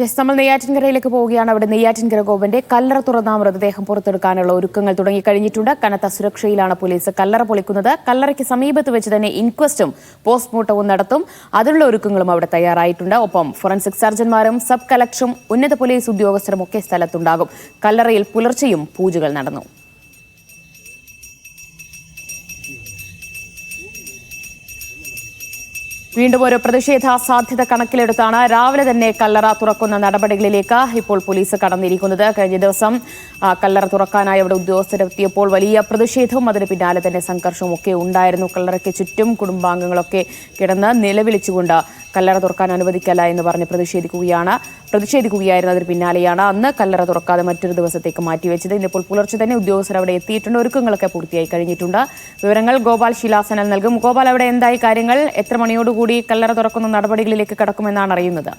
Yes നമ്മൾ നെയ്യാറ്റിൻകരയിലേക്ക് പോവുകയാണ്. അവിടെ നെയ്യാറ്റിൻകര ഗോപന്റെ കല്ലറ തുറന്ന മൃതദേഹം പുറത്തെടുക്കാനുള്ള ഒരുക്കങ്ങൾ തുടങ്ങിക്കഴിഞ്ഞിട്ടുണ്ട് കനത്ത സുരക്ഷയിലാണ് പോലീസ് കല്ലറ പൊളിക്കുന്നത്. കല്ലറയ്ക്ക് സമീപത്ത് വെച്ച് തന്നെ ഇൻക്വസ്റ്റും പോസ്റ്റ്മോർട്ടവും നടത്തും. അതിനുള്ള ഒരുക്കങ്ങളും അവിടെ തയ്യാറായിട്ടുണ്ട്. ഒപ്പം ഫോറൻസിക് സർജന്മാരും സബ് കളക്ടറും ഉന്നത പോലീസ് ഉദ്യോഗസ്ഥരും ഒക്കെ സ്ഥലത്തുണ്ടാകും. കല്ലറയിൽ പുലർച്ചെയും പൂജകൾ നടന്നു. വീണ്ടും ഒരു പ്രതിഷേധ സാധ്യത കണക്കിലെടുത്താണ് രാവിലെ തന്നെ കല്ലറ തുറക്കുന്ന നടപടികളിലേക്ക് ഇപ്പോൾ പോലീസ് കടന്നിരിക്കുന്നത്. കഴിഞ്ഞ ദിവസം കല്ലറ തുറക്കാനായി അവിടെ ഉദ്യോഗസ്ഥരെത്തിയപ്പോൾ വലിയ പ്രതിഷേധവും അതിന് പിന്നാലെ തന്നെ സംഘർഷവും ഒക്കെ ഉണ്ടായിരുന്നു. കല്ലറയ്ക്ക് ചുറ്റും കുടുംബാംഗങ്ങളൊക്കെ കിടന്ന് നിലവിളിച്ചുകൊണ്ട് കല്ലറ തുറക്കാൻ അനുവദിക്കല്ല എന്ന് പറഞ്ഞ് പ്രതിഷേധിക്കുകയാണ്. പ്രതിഷേധിക്കുകയായിരുന്നു അതിന് പിന്നാലെയാണ് അന്ന് കല്ലറ തുറക്കാതെ മറ്റൊരു ദിവസത്തേക്ക് മാറ്റിവെച്ചത്. ഇന്നിപ്പോൾ പുലർച്ചെ തന്നെ ഉദ്യോഗസ്ഥർ അവിടെ എത്തിയിട്ടുണ്ട്. ഒരുക്കങ്ങളൊക്കെ പൂർത്തിയായി കഴിഞ്ഞിട്ടുണ്ട്. വിവരങ്ങൾ ഗോപാൽ ശിലാസനൽ നൽകും. ഗോപാൽ അവിടെ എന്തായി? കാര്യങ്ങൾ എത്ര മണിയോടുകൂടി കല്ലറ തുറക്കുന്ന നടപടികളിലേക്ക് കടക്കുമെന്നാണ് അറിയുന്നത്?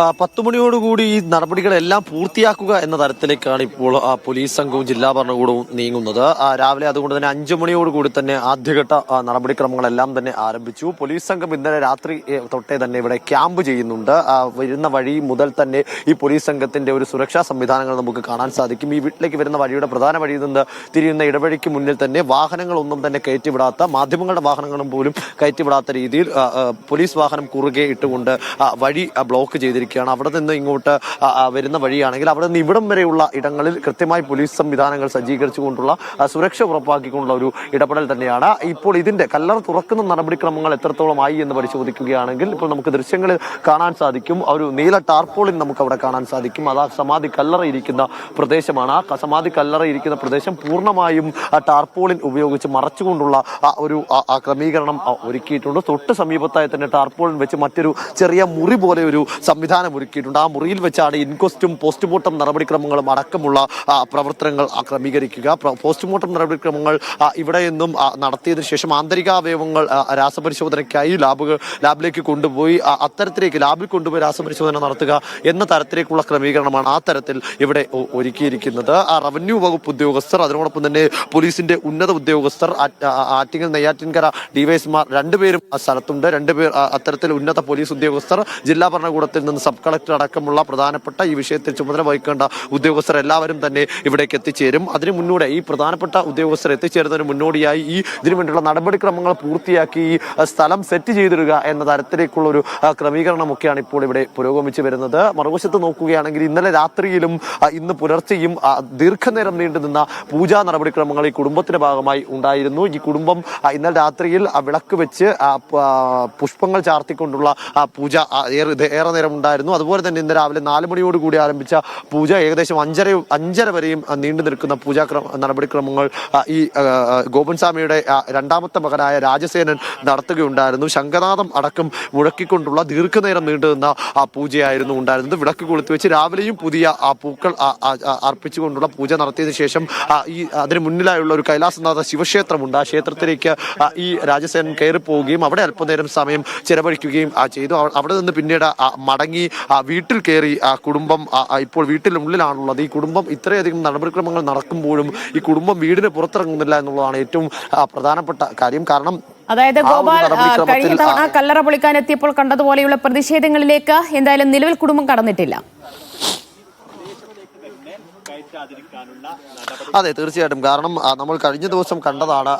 ആ, പത്ത് മണിയോടുകൂടി ഈ നടപടികളെല്ലാം പൂർത്തിയാക്കുക എന്ന തരത്തിലേക്കാണ് ഇപ്പോൾ ആ, പോലീസ് സംഘവും ജില്ലാ ഭരണകൂടവും നീങ്ങുന്നത്. രാവിലെ അതുകൊണ്ട് തന്നെ അഞ്ചു മണിയോടുകൂടി തന്നെ ആദ്യഘട്ട നടപടിക്രമങ്ങളെല്ലാം തന്നെ ആരംഭിച്ചു. പോലീസ് സംഘം ഇന്നലെ രാത്രി തൊട്ടേ തന്നെ ഇവിടെ ക്യാമ്പ് ചെയ്യുന്നുണ്ട്. വരുന്ന വഴി മുതൽ തന്നെ ഈ പോലീസ് സംഘത്തിന്റെ ഒരു സുരക്ഷാ സംവിധാനങ്ങൾ നമുക്ക് കാണാൻ സാധിക്കും. ഈ വീട്ടിലേക്ക് വരുന്ന വഴിയുടെ പ്രധാന വഴിയിൽ നിന്ന് തിരിയുന്ന ഇടവഴിക്ക് മുന്നിൽ തന്നെ വാഹനങ്ങളൊന്നും തന്നെ കയറ്റിവിടാത്ത മാധ്യമങ്ങളുടെ വാഹനങ്ങളും പോലും കയറ്റിവിടാത്ത രീതിയിൽ പോലീസ് വാഹനം കുറുകെ ഇട്ടുകൊണ്ട് വഴി ബ്ലോക്ക് ബ്ലോക്ക് ചെയ്തിരിക്കുകയാണ് അവിടെ നിന്ന് ഇങ്ങോട്ട് വരുന്ന വഴിയാണെങ്കിൽ അവിടെ നിന്ന് ഇവിടം വരെയുള്ള ഇടങ്ങളിൽ കൃത്യമായി പോലീസ് സംവിധാനങ്ങൾ സജ്ജീകരിച്ചുകൊണ്ടുള്ള സുരക്ഷ ഉറപ്പാക്കിക്കൊണ്ടുള്ള ഒരു ഇടപെടൽ തന്നെയാണ്. ഇപ്പോൾ ഇതിന്റെ കല്ലറ തുറക്കുന്ന നടപടിക്രമങ്ങൾ എത്രത്തോളമായി എന്ന് പരിശോധിക്കുകയാണെങ്കിൽ ഇപ്പോൾ നമുക്ക് ദൃശ്യങ്ങൾ കാണാൻ സാധിക്കും. ഒരു നീല ടാർപോളിൻ നമുക്ക് അവിടെ കാണാൻ സാധിക്കും. അത് ആ സമാധി കല്ലറ ഇരിക്കുന്ന പ്രദേശമാണ്. ആ സമാധി കല്ലറ ഇരിക്കുന്ന പ്രദേശം പൂർണമായും ആ ടാർപോളിൻ ഉപയോഗിച്ച് മറച്ചുകൊണ്ടുള്ള ഒരു ക്രമീകരണം ഒരുക്കിയിട്ടുണ്ട്. തൊട്ട് സമീപത്തായി തന്നെ ടാർപോളിൻ വെച്ച് മറ്റൊരു ചെറിയ മുറി പോലെ ഒരു സംവിധാനം ഒരുക്കിയിട്ടുണ്ട്. ആ മുറിയിൽ വെച്ചാണ് ഇൻക്വസ്റ്റും പോസ്റ്റ്മോർട്ടം നടപടിക്രമങ്ങളും അടക്കമുള്ള പ്രവർത്തനങ്ങൾ ക്രമീകരിക്കുക. പോസ്റ്റ്മോർട്ടം നടപടിക്രമങ്ങൾ ഇവിടെ നിന്നും നടത്തിയതിനു ശേഷം ആന്തരികാവയവങ്ങൾ അവയവങ്ങൾ രാസപരിശോധനയ്ക്കായി ലാബുകൾ ലാബിലേക്ക് കൊണ്ടുപോയി അത്തരത്തിലേക്ക് ലാബിൽ കൊണ്ടുപോയി രാസപരിശോധന നടത്തുക എന്ന തരത്തിലേക്കുള്ള ക്രമീകരണമാണ് ആ തരത്തിൽ ഇവിടെ ഒരുക്കിയിരിക്കുന്നത്. റവന്യൂ വകുപ്പ് ഉദ്യോഗസ്ഥർ അതിനോടൊപ്പം തന്നെ പോലീസിന്റെ ഉന്നത ഉദ്യോഗസ്ഥർ ആറ്റിങ്ങൽ നെയ്യാറ്റിൻകര ഡിവൈഎസ്മാർ രണ്ടുപേരും സ്ഥലത്തുണ്ട്. രണ്ടുപേർ അത്തരത്തിൽ ഉന്നത പോലീസ് ഉദ്യോഗസ്ഥർ ജില്ലാ ഭരണകൂടത്തിൽ നിന്ന് സബ് കളക്ടർ അടക്കമുള്ള പ്രധാനപ്പെട്ട ഈ വിഷയത്തിൽ ചുമതല വഹിക്കേണ്ട ഉദ്യോഗസ്ഥർ എല്ലാവരും തന്നെ ഇവിടേക്ക് എത്തിച്ചേരും. അതിനു മുന്നോടി ഈ പ്രധാനപ്പെട്ട ഉദ്യോഗസ്ഥർ എത്തിച്ചേരുന്നതിന് മുന്നോടിയായി ഈ ഇതിനു വേണ്ടിയുള്ള നടപടിക്രമങ്ങൾ പൂർത്തിയാക്കി ഈ സ്ഥലം സെറ്റ് ചെയ്തിടുക എന്ന തരത്തിലേക്കുള്ള ഒരു ക്രമീകരണമൊക്കെയാണ് ഇപ്പോൾ ഇവിടെ പുരോഗമിച്ചു വരുന്നത്. മറുവശത്ത് നോക്കുകയാണെങ്കിൽ ഇന്നലെ രാത്രിയിലും ഇന്ന് പുലർച്ചെയും ദീർഘനേരം നീണ്ടുനിന്ന പൂജാ നടപടിക്രമങ്ങൾ ഈ കുടുംബത്തിന്റെ ഭാഗമായി ഉണ്ടായിരുന്നു. ഈ കുടുംബം ഇന്നലെ രാത്രിയിൽ വിളക്ക് വെച്ച് പുഷ്പങ്ങൾ ചാർത്തിക്കൊണ്ടുള്ള പൂജ ഏറെ നേരം ഉണ്ടായിരുന്നു. അതുപോലെ തന്നെ ഇന്ന് രാവിലെ നാല് മണിയോട് കൂടി ആരംഭിച്ച പൂജ ഏകദേശം അഞ്ചര അഞ്ചര വരെയും നീണ്ടു നിൽക്കുന്ന പൂജാക്രമ നടപടിക്രമങ്ങൾ ഈ ആ, ആ, ഗോപൻ സ്വാമിയുടെ ആ, രണ്ടാമത്തെ മകനായ രാജസേനൻ നടത്തുകയുണ്ടായിരുന്നു. ശംഖനാഥം അടക്കം മുഴക്കിക്കൊണ്ടുള്ള ദീർഘനേരം നീണ്ടു നിന്ന ആ പൂജയായിരുന്നു ഉണ്ടായിരുന്നത്. വിളക്ക് കൊളുത്തി വെച്ച് രാവിലെയും പുതിയ ആ പൂക്കൾ അർപ്പിച്ചുകൊണ്ടുള്ള പൂജ നടത്തിയതിനു ശേഷം ഈ അതിന് മുന്നിലായുള്ള ഒരു കൈലാസനാഥ ശിവക്ഷേത്രമുണ്ട്. ആ ക്ഷേത്രത്തിലേക്ക് ഈ രാജസേനൻ കയറി പോവുകയും അവിടെ അല്പനേരം സമയം ചെലവഴിക്കുകയും ചെയ്തു. അവിടെ നിന്ന് പിന്നീട് ആ, മടങ്ങി ആ, വീട്ടിൽ കയറി ആ കുടുംബം ഇപ്പോൾ വീട്ടിനുള്ളിലാണുള്ളത് ഈ കുടുംബം ഇത്രയധികം നടപടിക്രമങ്ങൾ നടക്കുമ്പോഴും ഈ കുടുംബം വീടിന് പുറത്തിറങ്ങുന്നില്ല എന്നുള്ളതാണ് ഏറ്റവും പ്രധാനപ്പെട്ട കാര്യം. കാരണം അതായത് ഗോപാൽ കഴിഞ്ഞ തവണ കല്ലറ പൊളിക്കാൻ എത്തിയപ്പോൾ കണ്ടതുപോലെയുള്ള പ്രതിഷേധങ്ങളിലേക്ക് എന്തായാലും നിലവിൽ കുടുംബം കടന്നിട്ടില്ല. അതെ തീർച്ചയായിട്ടും. കാരണം നമ്മൾ കഴിഞ്ഞ ദിവസം കണ്ടതാണ്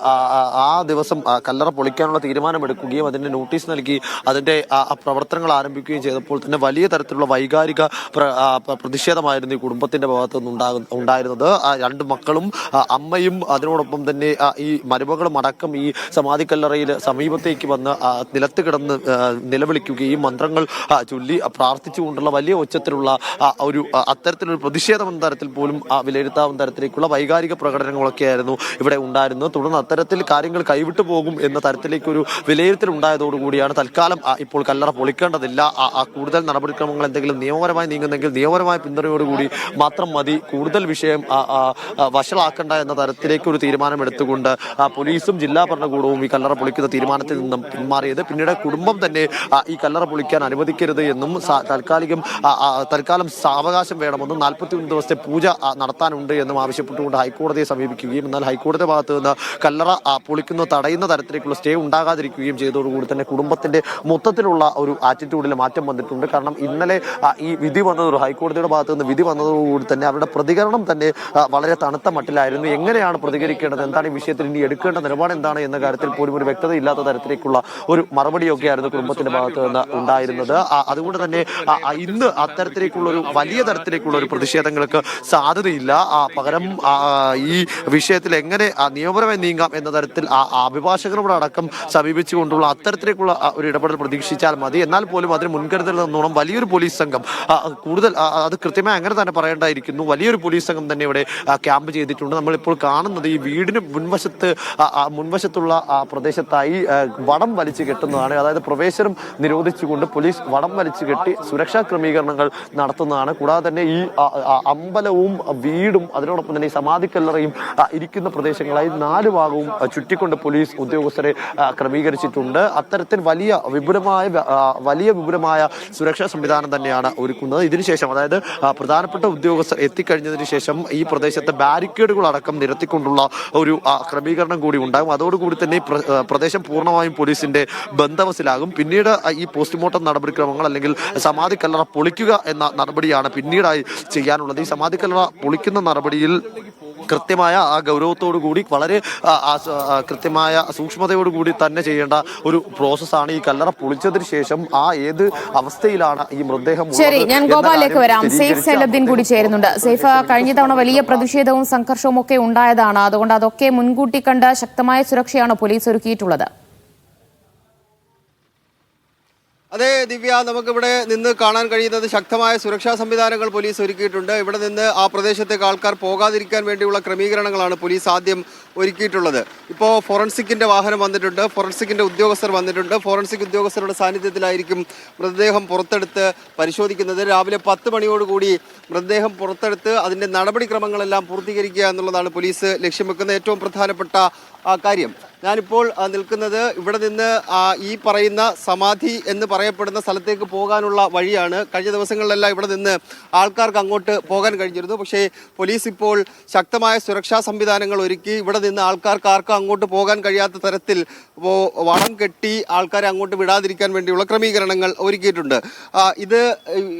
ആ, ദിവസം കല്ലറ പൊളിക്കാനുള്ള തീരുമാനമെടുക്കുകയും അതിന്റെ നോട്ടീസ് നൽകി അതിന്റെ പ്രവർത്തനങ്ങൾ ആരംഭിക്കുകയും ചെയ്തപ്പോൾ തന്നെ വലിയ തരത്തിലുള്ള വൈകാരിക പ്രതിഷേധമായിരുന്നു ഈ കുടുംബത്തിന്റെ ഭാഗത്ത് നിന്ന് ഉണ്ടായിരുന്നത്. രണ്ട് മക്കളും അമ്മയും അതിനോടൊപ്പം തന്നെ ഈ മരുമകളും അടക്കം ഈ സമാധി കല്ലറയിൽ സമീപത്തേക്ക് വന്ന് നിലത്ത് കിടന്ന് നിലവിളിക്കുകയും മന്ത്രങ്ങൾ ചൊല്ലി പ്രാർത്ഥിച്ചുകൊണ്ടുള്ള വലിയ ഉച്ചത്തിലുള്ള ഒരു അത്തരത്തിലൊരു പ്രതിഷേധം എന്ന തരത്തിൽ പോലും വിലയിരുത്താവുന്ന തരത്തിലേക്കുള്ള വൈകാരിക പ്രകടനങ്ങളൊക്കെയായിരുന്നു ഇവിടെ ഉണ്ടായിരുന്നത്. തുടർന്ന് അത്തരത്തിൽ കാര്യങ്ങൾ കൈവിട്ടു പോകും എന്ന തരത്തിലേക്കൊരു വിലയിരുത്തൽ ഉണ്ടായതോടുകൂടിയാണ് തൽക്കാലം ഇപ്പോൾ കല്ലറ പൊളിക്കേണ്ടതില്ല. കൂടുതൽ നടപടിക്രമങ്ങൾ എന്തെങ്കിലും നിയമപരമായി നീങ്ങുന്നെങ്കിൽ നിയമപരമായ പിന്തുണയോടുകൂടി മാത്രം മതി. കൂടുതൽ വിഷയം വഷളാക്കണ്ട എന്ന തരത്തിലേക്ക് ഒരു തീരുമാനമെടുത്തുകൊണ്ട് പോലീസും ജില്ലാ ഭരണകൂടവും ഈ കല്ലറ പൊളിക്കുന്ന തീരുമാനത്തിൽ നിന്നും പിന്മാറിയത്. പിന്നീട് കുടുംബം തന്നെ ഈ കല്ലറ പൊളിക്കാൻ അനുവദിക്കരുത് എന്നും തൽക്കാലികം തൽക്കാലം അവകാശം വേണമെന്നും നാൽപ്പത്തി ദിവസത്തെ പൂജ നടത്താനുണ്ട് എന്നും ആവശ്യപ്പെട്ടുകൊണ്ട് ഹൈക്കോടതിയെ സമീപിക്കുകയും എന്നാൽ ഹൈക്കോടതി ഭാഗത്ത് നിന്ന് കല്ലറ പൊളിക്കുന്ന തടയുന്ന തരത്തിലേക്കുള്ള സ്റ്റേ ഉണ്ടാകാതിരിക്കുകയും ചെയ്തതോടുകൂടി തന്നെ കുടുംബത്തിന്റെ മൊത്തത്തിലുള്ള ഒരു ആറ്റിറ്റ്യൂഡിൽ മാറ്റം വന്നിട്ടുണ്ട്. കാരണം ഇന്നലെ ഈ വിധി വന്നതോ ഹൈക്കോടതിയുടെ ഭാഗത്ത് നിന്ന് വിധി വന്നതോടുകൂടി തന്നെ അവരുടെ പ്രതികരണം തന്നെ വളരെ തണുത്ത മട്ടിലായിരുന്നു. എങ്ങനെയാണ് പ്രതികരിക്കേണ്ടത്? എന്താണ് ഈ വിഷയത്തിൽ ഇനി എടുക്കേണ്ട നിലപാട് എന്താണ് എന്ന കാര്യത്തിൽ പോലും ഒരു വ്യക്തത ഇല്ലാത്ത തരത്തിലേക്കുള്ള ഒരു മറുപടിയൊക്കെയായിരുന്നു കുടുംബത്തിന്റെ ഭാഗത്ത് നിന്ന് ഉണ്ടായിരുന്നത്. അതുകൊണ്ട് തന്നെ ഇന്ന് അത്തരത്തിലേക്കുള്ള ഒരു വലിയ തരത്തിലേക്കുള്ള ഒരു പ്രതിഷേധങ്ങൾക്ക് സാധ്യതയില്ല ആ, പകരം ഈ വിഷയത്തിൽ എങ്ങനെ നിയമപരമായി നീങ്ങാം എന്ന തരത്തിൽ ആ, അഭിഭാഷകരോട് അടക്കം സമീപിച്ചുകൊണ്ടുള്ള അത്തരത്തിലേക്കുള്ള ഒരു ഇടപെടൽ പ്രതീക്ഷിച്ചാൽ മതി. എന്നാൽ പോലും അതിന് മുൻകരുതൽ നിന്നോണം വലിയൊരു പോലീസ് സംഘം കൂടുതൽ അത് കൃത്യമായി അങ്ങനെ തന്നെ പറയേണ്ടായിരിക്കുന്നു. വലിയൊരു പോലീസ് സംഘം തന്നെ ഇവിടെ ക്യാമ്പ് ചെയ്തിട്ടുണ്ട്. നമ്മളിപ്പോൾ കാണുന്നത് ഈ വീടിന് മുൻവശത്ത് മുൻവശത്തുള്ള പ്രദേശത്തായി വടം വലിച്ചു കെട്ടുന്നതാണ്. അതായത് പ്രവേശനം നിരോധിച്ചുകൊണ്ട് പോലീസ് വടം വലിച്ചു കെട്ടി സുരക്ഷാ ക്രമീകരണങ്ങൾ നടത്തുന്നതാണ്. കൂടാതെ തന്നെ ഈ അമ്പലവും വീടും അതിനോടൊപ്പം തന്നെ ഈ സമാധിക്കല്ലറയും ഇരിക്കുന്ന പ്രദേശങ്ങളായി നാല് ഭാഗവും ചുറ്റിക്കൊണ്ട് പോലീസ് ഉദ്യോഗസ്ഥരെ ക്രമീകരിച്ചിട്ടുണ്ട്. അത്തരത്തിൽ വലിയ വിപുലമായ വലിയ വിപുലമായ സുരക്ഷാ സംവിധാനം തന്നെയാണ് ഒരുക്കുന്നത്. ഇതിനുശേഷം അതായത് പ്രധാനപ്പെട്ട ഉദ്യോഗസ്ഥർ എത്തിക്കഴിഞ്ഞതിന് ശേഷം ഈ പ്രദേശത്തെ ബാരിക്കേഡുകൾ അടക്കം നിരത്തിക്കൊണ്ടുള്ള ഒരു ക്രമീകരണം കൂടി ഉണ്ടാകും. അതോടുകൂടി തന്നെ പ്രദേശം പൂർണമായും പോലീസിന്റെ ബന്ധവസിലാകും പിന്നീട് ഈ പോസ്റ്റ്മോർട്ടം നടപടിക്രമങ്ങൾ അല്ലെങ്കിൽ സമാധി കല്ലറ പൊളിക്കുക എന്ന നടപടിയാണ് പിന്നീടായി ചെയ്യാനുള്ളത്. ഈ സമാധി കല്ലറ പൊളിക്കുന്ന നടപടിയിൽ കൃത്യമായ ആ ഗൗരവത്തോടു കൂടി വളരെ കൃത്യമായ സൂക്ഷ്മതയോടു കൂടി തന്നെ ചെയ്യേണ്ട ഒരു പ്രോസസ്സാണ് ഈ കല്ലറ പൊളിച്ചതിന് ശേഷം ആ ഏത് അവസ്ഥയിലാണ് ഈ മൃതദേഹം ശരി ഞാൻ ഗോപാലേക്ക് വരാം. സേഫ് സൈലബ്ദീൻ കൂടി ചേരുന്നുണ്ട്. സേഫ് കഴിഞ്ഞ തവണ വലിയ പ്രതിഷേധവും സംഘർഷവും ഒക്കെ ഉണ്ടായതാണ്. അതുകൊണ്ട് അതൊക്കെ മുൻകൂട്ടി കണ്ട് ശക്തമായ സുരക്ഷയാണ് പോലീസ് ഒരുക്കിയിട്ടുള്ളത്. അതെ ദിവ്യ നമുക്കിവിടെ നിന്ന് കാണാൻ കഴിയുന്നത് ശക്തമായ സുരക്ഷാ സംവിധാനങ്ങൾ പോലീസ് ഒരുക്കിയിട്ടുണ്ട്. ഇവിടെ നിന്ന് ആ പ്രദേശത്തേക്ക് ആൾക്കാർ പോകാതിരിക്കാൻ വേണ്ടിയുള്ള ക്രമീകരണങ്ങളാണ് പോലീസ് ആദ്യം ഒരുക്കിയിട്ടുള്ളത്. ഇപ്പോൾ ഫോറൻസിക്കിന്റെ വാഹനം വന്നിട്ടുണ്ട്. ഫോറൻസിക്കിന്റെ ഉദ്യോഗസ്ഥർ വന്നിട്ടുണ്ട്. ഫോറൻസിക് ഉദ്യോഗസ്ഥരുടെ സാന്നിധ്യത്തിലായിരിക്കും മൃതദേഹം പുറത്തെടുത്ത് പരിശോധിക്കുന്നത്. രാവിലെ പത്ത് മണിയോടുകൂടി മൃതദേഹം പുറത്തെടുത്ത് അതിന്റെ നടപടിക്രമങ്ങളെല്ലാം പൂർത്തീകരിക്കുക എന്നുള്ളതാണ് പോലീസ് ലക്ഷ്യം വെക്കുന്ന ഏറ്റവും പ്രധാനപ്പെട്ട കാര്യം. ഞാനിപ്പോൾ നിൽക്കുന്നത് ഇവിടെ നിന്ന് ഈ പറയുന്ന സമാധി എന്ന് പറയപ്പെടുന്ന സ്ഥലത്തേക്ക് പോകാനുള്ള വഴിയാണ്. കഴിഞ്ഞ ദിവസങ്ങളിലെല്ലാം ഇവിടെ നിന്ന് ആൾക്കാർക്ക് അങ്ങോട്ട് പോകാൻ കഴിഞ്ഞിരുന്നു. പക്ഷേ പോലീസ് ഇപ്പോൾ ശക്തമായ സുരക്ഷാ സംവിധാനങ്ങൾ ഒരുക്കി ഇവിടെ നിന്ന് ആൾക്കാർക്ക് ആർക്കും അങ്ങോട്ട് പോകാൻ കഴിയാത്ത തരത്തിൽ വളം കെട്ടി ആൾക്കാരെ അങ്ങോട്ട് വിടാതിരിക്കാൻ വേണ്ടിയുള്ള ക്രമീകരണങ്ങൾ ഒരുക്കിയിട്ടുണ്ട്. ഇത്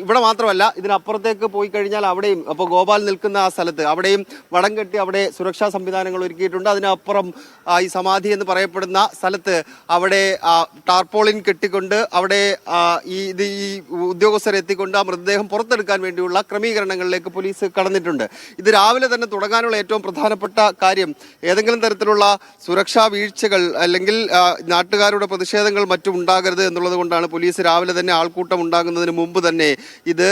ഇവിടെ മാത്രമല്ല ഇതിനപ്പുറത്തേക്ക് പോയി കഴിഞ്ഞാൽ അവിടെയും അപ്പോൾ ഗോപാൽ നിൽക്കുന്ന ആ സ്ഥലത്ത് അവിടെയും വടം കെട്ടി അവിടെ സുരക്ഷാ സംവിധാനങ്ങൾ ഒരുക്കിയിട്ടുണ്ട്. അതിനപ്പുറം ഈ സമാധി എന്ന് പറയപ്പെടുന്ന സ്ഥലത്ത് അവിടെ ടാർപോളിൻ കെട്ടിക്കൊണ്ട് അവിടെ ഈ ഇത് ഈ ഉദ്യോഗസ്ഥരെ എത്തിക്കൊണ്ട് ആ മൃതദേഹം പുറത്തെടുക്കാൻ വേണ്ടിയുള്ള ക്രമീകരണങ്ങളിലേക്ക് പോലീസ് കടന്നിട്ടുണ്ട്. ഇത് രാവിലെ തന്നെ തുടങ്ങാനുള്ള ഏറ്റവും പ്രധാനപ്പെട്ട കാര്യം ഏതെങ്കിലും തരത്തിലുള്ള സുരക്ഷാ വീഴ്ചകൾ അല്ലെങ്കിൽ നാട്ടുകാരുടെ പ്രതിഷേധങ്ങൾ മറ്റും ഉണ്ടാകരുത് എന്നുള്ളത് കൊണ്ടാണ് പോലീസ് രാവിലെ തന്നെ ആൾക്കൂട്ടം ഉണ്ടാകുന്നതിന് മുമ്പ് തന്നെ ഇത്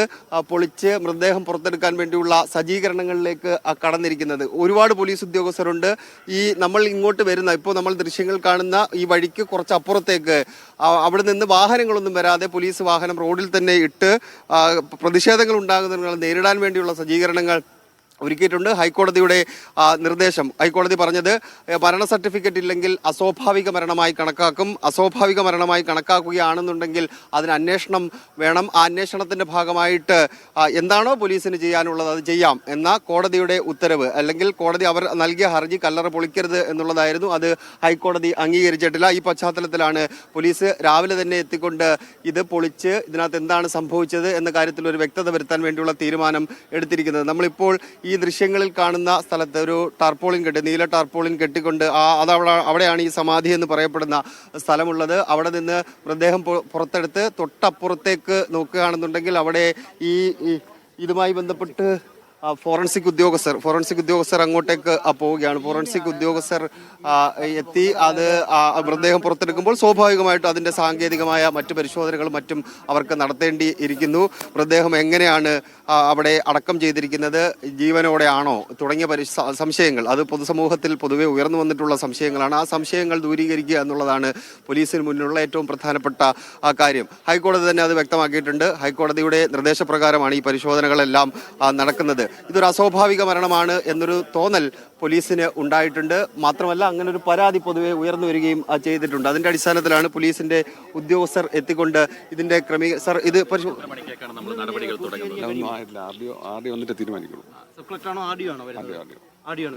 പൊളിച്ച് മൃതദേഹം പുറത്തെടുക്കാൻ വേണ്ടിയുള്ള സജ്ജീകരണങ്ങളിലേക്ക് കടന്നിരിക്കുന്നത്. ഒരുപാട് പോലീസ് ഉദ്യോഗസ്ഥരുണ്ട്. ഈ നമ്മൾ ഇങ്ങോട്ട് വരുന്ന ഇപ്പോൾ നമ്മൾ ദൃശ്യങ്ങൾ കാണുന്ന ഈ വഴിക്ക് കുറച്ച് അപ്പുറത്തേക്ക് അവിടെ നിന്ന് വാഹനങ്ങളൊന്നും വരാതെ പോലീസ് വാഹനം റോഡിൽ തന്നെ ഇട്ട് പ്രതിഷേധങ്ങൾ ഉണ്ടാകുന്നതിനെ നേരിടാൻ വേണ്ടിയുള്ള സജ്ജീകരണങ്ങൾ ഒരുക്കിയിട്ടുണ്ട്. ഹൈക്കോടതിയുടെ നിർദ്ദേശം. ഹൈക്കോടതി പറഞ്ഞത് മരണ സർട്ടിഫിക്കറ്റ് ഇല്ലെങ്കിൽ അസ്വാഭാവിക മരണമായി കണക്കാക്കും. അസ്വാഭാവിക മരണമായി കണക്കാക്കുകയാണെന്നുണ്ടെങ്കിൽ അതിന് അന്വേഷണം വേണം. ആ അന്വേഷണത്തിന്റെ ഭാഗമായിട്ട് എന്താണോ പോലീസിന് ചെയ്യാനുള്ളത് അത് ചെയ്യാം എന്ന കോടതിയുടെ ഉത്തരവ്. അല്ലെങ്കിൽ കോടതി അവർ നൽകിയ ഹർജി കല്ലറ പൊളിക്കരുത് എന്നുള്ളതായിരുന്നു. അത് ഹൈക്കോടതി അംഗീകരിച്ചിട്ടില്ല. ഈ പശ്ചാത്തലത്തിലാണ് പോലീസ് രാവിലെ തന്നെ എത്തിക്കൊണ്ട് ഇത് പൊളിച്ച് ഇതിനകത്ത് എന്താണ് സംഭവിച്ചത് എന്ന കാര്യത്തിൽ ഒരു വ്യക്തത വരുത്താൻ വേണ്ടിയുള്ള തീരുമാനം എടുത്തിരിക്കുന്നത്. നമ്മളിപ്പോൾ ദൃശ്യങ്ങളിൽ കാണുന്ന സ്ഥലത്ത് ഒരു ടാർപോളിൻ കെട്ടി നീല ടാർപോളിൻ കെട്ടിക്കൊണ്ട് ആ അതവിടെ അവിടെയാണ് ഈ സമാധി എന്ന് പറയപ്പെടുന്ന സ്ഥലമുള്ളത്. അവിടെ നിന്ന് മൃതദേഹം പുറത്തെടുത്ത് തൊട്ടപ്പുറത്തേക്ക് നോക്കുകയാണെന്നുണ്ടെങ്കിൽ അവിടെ ഈ ഈ ഇതുമായി ബന്ധപ്പെട്ട് ഫോറൻസിക് ഉദ്യോഗസ്ഥർ ഫോറൻസിക് ഉദ്യോഗസ്ഥർ അങ്ങോട്ടേക്ക് പോവുകയാണ്. ഫോറൻസിക് ഉദ്യോഗസ്ഥർ എത്തി അത് മൃതദേഹം പുറത്തെടുക്കുമ്പോൾ സ്വാഭാവികമായിട്ടും അതിന്റെ സാങ്കേതികമായ മറ്റ് പരിശോധനകളും മറ്റും അവർക്ക് നടത്തേണ്ടി ഇരിക്കുന്നു. മൃതദേഹം എങ്ങനെയാണ് അവിടെ അടക്കം ചെയ്തിരിക്കുന്നത് ജീവനോടെയാണോ തുടങ്ങിയ സംശയങ്ങൾ. അത് പൊതുസമൂഹത്തിൽ പൊതുവെ ഉയർന്നു വന്നിട്ടുള്ള സംശയങ്ങളാണ്. ആ സംശയങ്ങൾ ദൂരീകരിക്കുക എന്നുള്ളതാണ് പോലീസിന് മുന്നിലുള്ള ഏറ്റവും പ്രധാനപ്പെട്ട കാര്യം. ഹൈക്കോടതി തന്നെ അത് വ്യക്തമാക്കിയിട്ടുണ്ട്. ഹൈക്കോടതിയുടെ നിർദ്ദേശപ്രകാരമാണ് ഈ പരിശോധനകളെല്ലാം നടക്കുന്നത്. ഇതൊരു അസ്വാഭാവിക മരണമാണ് എന്നൊരു തോന്നൽ പോലീസിന് ഉണ്ടായിട്ടുണ്ട്. മാത്രമല്ല അങ്ങനെ ഒരു പരാതി പൊതുവെ ഉയർന്നു വരികയും ചെയ്തിട്ടുണ്ട്. അതിന്റെ അടിസ്ഥാനത്തിലാണ് പോലീസിന്റെ ഉദ്യോഗസ്ഥർ എത്തിക്കൊണ്ട് ഇതിന്റെ ക്രമീ സർ ഇത് വന്നിട്ട് തീരുമാനിക്കുള്ളൂ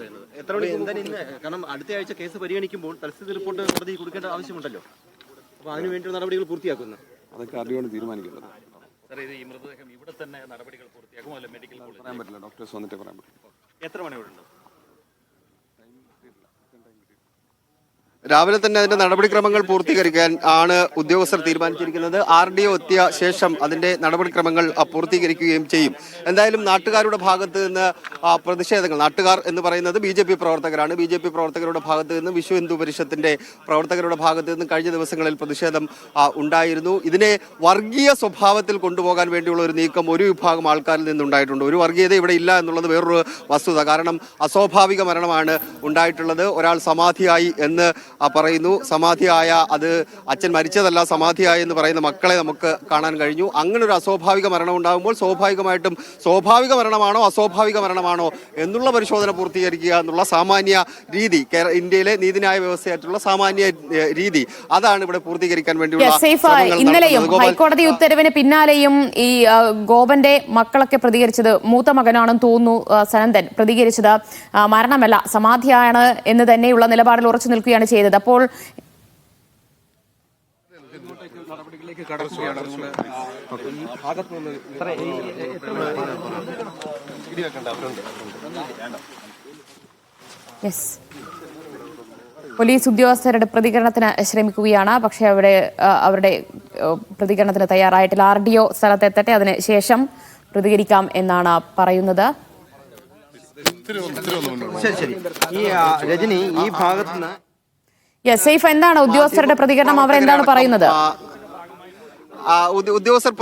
വരുന്നത്? എത്ര മണി എന്തായാലും ഇന്ന്? കാരണം അടുത്ത ആഴ്ച കേസ് പരിഗണിക്കുമ്പോൾ തൽസ്ഥിതി റിപ്പോർട്ട് കോടതി കൊടുക്കേണ്ട ആവശ്യമുണ്ടല്ലോ. അപ്പോൾ അതിനു വേണ്ടി നടപടികൾ പൂർത്തിയാക്കുന്നു. അതൊക്കെ അറിവാണ് തീരുമാനിക്കുന്നത് ഇത് ഈ മൃതദേഹം ഇവിടെ തന്നെ നടപടികൾ പൂർത്തിയാക്കും അല്ല മെഡിക്കൽ പറയാൻ പറ്റില്ല. ഡോക്ടേഴ്സ് വന്നിട്ട് പറയാൻ പറ്റും എത്ര മണിയോടുണ്ട് രാവിലെ തന്നെ അതിന്റെ നടപടിക്രമങ്ങൾ പൂർത്തീകരിക്കാൻ ആണ് ഉദ്യോഗസ്ഥർ തീരുമാനിച്ചിരിക്കുന്നത്. ആർ ഡി ഒ എത്തിയ ശേഷം അതിന്റെ നടപടിക്രമങ്ങൾ പൂർത്തീകരിക്കുകയും ചെയ്യും. എന്തായാലും നാട്ടുകാരുടെ ഭാഗത്ത് നിന്ന് പ്രതിഷേധങ്ങൾ നാട്ടുകാർ എന്ന് പറയുന്നത് ബി ജെ പി പ്രവർത്തകരാണ്. ബി ജെ പി പ്രവർത്തകരുടെ ഭാഗത്ത് നിന്ന് വിശ്വ ഹിന്ദു പരിഷത്തിന്റെ പ്രവർത്തകരുടെ ഭാഗത്ത് നിന്ന് കഴിഞ്ഞ ദിവസങ്ങളിൽ പ്രതിഷേധം ഉണ്ടായിരുന്നു. ഇതിനെ വർഗീയ സ്വഭാവത്തിൽ കൊണ്ടുപോകാൻ വേണ്ടിയുള്ള ഒരു നീക്കം ഒരു വിഭാഗം ആൾക്കാരിൽ നിന്നുണ്ടായിട്ടുണ്ട്. ഒരു വർഗീയത ഇവിടെ ഇല്ല എന്നുള്ളത് വേറൊരു വസ്തുത. കാരണം അസ്വാഭാവിക മരണമാണ് ഉണ്ടായിട്ടുള്ളത്. ഒരാൾ സമാധിയായി എന്ന് പറയുന്നു. സമാധിയായ അത് അച്ഛൻ മരിച്ചതല്ല സമാധിയായ എന്ന് പറയുന്ന മക്കളെ നമുക്ക് കാണാൻ കഴിഞ്ഞു. അങ്ങനെ ഒരു അസ്വാഭാവിക മരണം ഉണ്ടാകുമ്പോൾ സ്വാഭാവികമായിട്ടും സ്വാഭാവിക മരണമാണോ അസ്വാഭാവിക മരണമാണോ എന്നുള്ള പരിശോധന പൂർത്തീകരിക്കുക എന്നുള്ള സാമാന്യ രീതി ഇന്ത്യയിലെ നീതിന്യായ വ്യവസ്ഥയായിട്ടുള്ള സാമാന്യ രീതി. അതാണ് ഇവിടെ പൂർത്തീകരിക്കാൻ വേണ്ടിയുള്ള ഇന്നലെയും ഹൈക്കോടതി ഉത്തരവിന് പിന്നാലെയും ഈ ഗോപന്റെ മക്കളൊക്കെ പ്രതികരിച്ചത് മൂത്ത മകനാണെന്ന് തോന്നുന്നു സനന്ദൻ പ്രതികരിച്ചത് മരണമല്ല സമാധിയാണ് എന്ന് തന്നെയുള്ള നിലപാടിൽ ഉറച്ചു നിൽക്കുകയാണ് ചെയ്തത്. അപ്പോൾ യെസ് പോലീസ് ഉദ്യോഗസ്ഥരുടെ പ്രതികരണത്തിന് ശ്രമിക്കുകയാണ്. പക്ഷേ അവിടെ അവരുടെ പ്രതികരണത്തിന് തയ്യാറായിട്ടില്ല. ആർ ഡി ഒ സ്ഥലത്തെത്തട്ടെ അതിന് ശേഷം പ്രതികരിക്കാം എന്നാണ് പറയുന്നത്. ശരി ശരി. ഈ രജനി ഈ ഭാഗത്ത് നിന്ന് യെസ് സൈഫ് എന്താണ് ഉദ്യോഗസ്ഥരുടെ പ്രതികരണം? അവർ എന്താണ് പറയുന്നത്? ഉദ്യോഗസ്ഥർ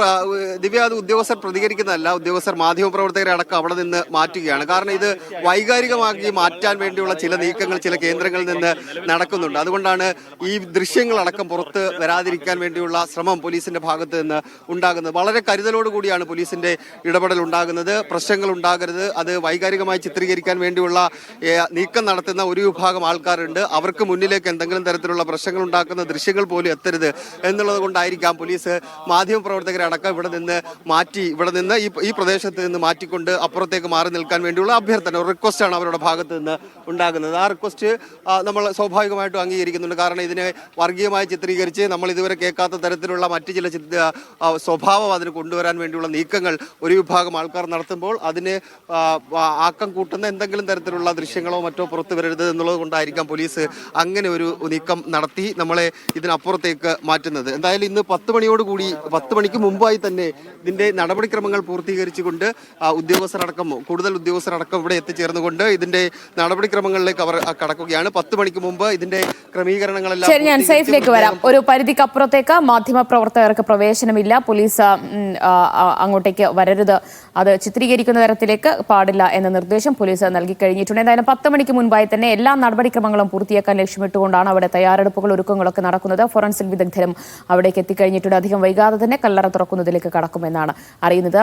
ദിവ്യ അത് ഉദ്യോഗസ്ഥർ പ്രതികരിക്കുന്നതല്ല. ഉദ്യോഗസ്ഥർ മാധ്യമപ്രവർത്തകരെ അടക്കം അവിടെ നിന്ന് മാറ്റുകയാണ്. കാരണം ഇത് വൈകാരികമാക്കി മാറ്റാൻ വേണ്ടിയുള്ള ചില നീക്കങ്ങൾ ചില കേന്ദ്രങ്ങളിൽ നിന്ന് നടക്കുന്നുണ്ട്. അതുകൊണ്ടാണ് ഈ ദൃശ്യങ്ങളടക്കം പുറത്ത് വരാതിരിക്കാൻ വേണ്ടിയുള്ള ശ്രമം പോലീസിന്റെ ഭാഗത്ത് നിന്ന് ഉണ്ടാകുന്നത്. വളരെ കരുതലോടുകൂടിയാണ് പോലീസിന്റെ ഇടപെടൽ ഉണ്ടാകുന്നത്. പ്രശ്നങ്ങൾ ഉണ്ടാകരുത്. അത് വൈകാരികമായി ചിത്രീകരിക്കാൻ വേണ്ടിയുള്ള നീക്കം നടത്തുന്ന ഒരു വിഭാഗം ആൾക്കാരുണ്ട്. അവർക്ക് മുന്നിലേക്ക് എന്തെങ്കിലും തരത്തിലുള്ള പ്രശ്നങ്ങൾ ഉണ്ടാക്കുന്ന ദൃശ്യങ്ങൾ പോലും എത്തരുത് എന്നുള്ളത് കൊണ്ടായിരിക്കാം പോലീസ് മാധ്യമപ്രവർത്തകരെ അടക്കം ഇവിടെ നിന്ന് മാറ്റി ഇവിടെ നിന്ന് ഈ ഈ പ്രദേശത്ത് നിന്ന് മാറ്റിക്കൊണ്ട് അപ്പുറത്തേക്ക് മാറി നിൽക്കാൻ വേണ്ടിയുള്ള അഭ്യർത്ഥന ഒരു റിക്വസ്റ്റ് ആണ് അവരുടെ ഭാഗത്ത് നിന്ന് ഉണ്ടാകുന്നത്. ആ റിക്വസ്റ്റ് നമ്മൾ സ്വാഭാവികമായിട്ടും അംഗീകരിക്കുന്നുണ്ട്. കാരണം ഇതിനെ വർഗീയമായി ചിത്രീകരിച്ച് നമ്മൾ ഇതുവരെ കേൾക്കാത്ത തരത്തിലുള്ള മറ്റു ചില സ്വഭാവം അതിന് കൊണ്ടുവരാൻ വേണ്ടിയുള്ള നീക്കങ്ങൾ ഒരു വിഭാഗം ആൾക്കാർ നടത്തുമ്പോൾ അതിന് ആക്കം കൂട്ടുന്ന എന്തെങ്കിലും തരത്തിലുള്ള ദൃശ്യങ്ങളോ മറ്റോ പുറത്തു വരരുത് എന്നുള്ളത് കൊണ്ടായിരിക്കാം പോലീസ് അങ്ങനെ ഒരു നീക്കം നടത്തി നമ്മളെ ഇതിനപ്പുറത്തേക്ക് മാറ്റുന്നത്. എന്തായാലും ഇന്ന് പത്ത് മണിയോട് കൂടി പത്ത് മണിക്ക് മുമ്പായി തന്നെ ഇതിന്റെ നടപടിക്രമങ്ങൾ പൂർത്തീകരിച്ചുകൊണ്ട് ഉദ്യോഗസ്ഥരടക്കം കൂടുതൽ ഉദ്യോഗസ്ഥരടക്കം ഇവിടെ എത്തിച്ചേർന്നുകൊണ്ട് ഇതിന്റെ നടപടിക്രമങ്ങളിലേക്ക് അവർ കടക്കുകയാണ്. പത്ത് മണിക്ക് മുമ്പ് ഇതിന്റെ ക്രമീകരണങ്ങളെല്ലാം ശരി ഞാൻ സൈഫിലേക്ക് വരാം. ഒരു പരിധിക്കപ്പുറത്തേക്ക് മാധ്യമപ്രവർത്തകർക്ക് പ്രവേശനമില്ല. പോലീസ് അങ്ങോട്ടേക്ക് വരരുത്. അത് ചിത്രീകരിക്കുന്ന തരത്തിലേക്ക് പാടില്ല എന്ന നിർദ്ദേശം പോലീസ് നൽകി കഴിഞ്ഞിട്ടുണ്ട്. എന്തായാലും പത്ത് മണിക്ക് മുൻപായി തന്നെ എല്ലാ നടപടിക്രമങ്ങളും പൂർത്തിയാക്കാൻ ലക്ഷ്യമിട്ടുകൊണ്ടാണ് അവിടെ തയ്യാറെടുപ്പുകൾ ഒരുക്കങ്ങളൊക്കെ നടക്കുന്നത്. ഫോറൻസിക് വിദഗ്ധരും അവിടേക്ക് എത്തിക്കഴിഞ്ഞിട്ടുണ്ട്. അധികം വൈകാതെ തന്നെ കല്ലറ തുറക്കുന്നതിലേക്ക് കടക്കുമെന്നാണ് അറിയുന്നത്.